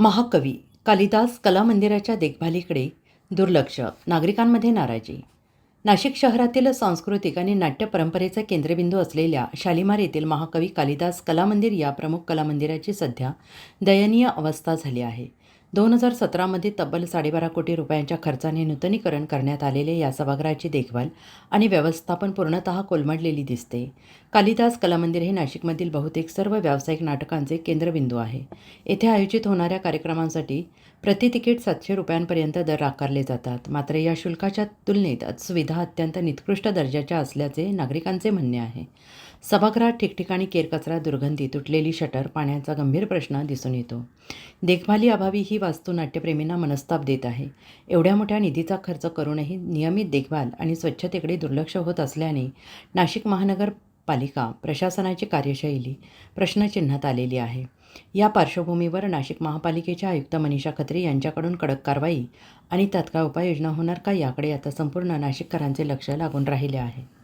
महाकवी कालिदास कला मंदिराच्या देखभालीकडे दुर्लक्ष नागरिकांमध्ये नाराजी. नाशिक शहरातील सांस्कृतिक आणि नाट्य परंपरेचा केंद्रबिंदू असलेल्या शालिमार येथील महाकवी कालिदास कला मंदिर या प्रमुख कला मंदिराची सध्या दयनीय अवस्था झाली आहे. दोन हजार सतरामध्ये तब्बल साडेबारा कोटी रुपयांच्या खर्चाने नूतनीकरण करण्यात आलेल्या या सभागृहाची देखभाल आणि व्यवस्थापन पूर्णतः कोलमडलेली दिसते. कालिदास कलामंदिर हे नाशिकमधील बहुतेक सर्व व्यावसायिक नाटकांचे केंद्रबिंदू आहे. येथे आयोजित होणाऱ्या कार्यक्रमांसाठी प्रति तिकीट सातशे रुपयांपर्यंत दर आकारले जातात. मात्र या शुल्काच्या तुलनेत सुविधा अत्यंत निकृष्ट दर्जाच्या असल्याचे नागरिकांचे म्हणणे आहे. सभागृहात ठिकठिकाणी केरकचरा दुर्गंधी तुटलेली शटर पाण्याचा गंभीर प्रश्न दिसून येतो. देखभाली अभावी ही वास्तू नाट्यप्रेमींना मनस्ताप देत आहे. एवढ्या मोठ्या निधीचा खर्च करूनही नियमित देखभाल आणि स्वच्छतेकडे दुर्लक्ष होत असल्याने नाशिक महानगरपालिका प्रशासनाची कार्यशैली प्रश्नचिन्हात आलेली आहे. या पार्श्वभूमीवर नाशिक महापालिकेच्या आयुक्त मनीषा खत्री यांच्याकडून कडक कारवाई आणि तात्काळ उपाययोजना होणार का याकडे आता संपूर्ण नाशिककरांचे लक्ष लागून राहिले आहे.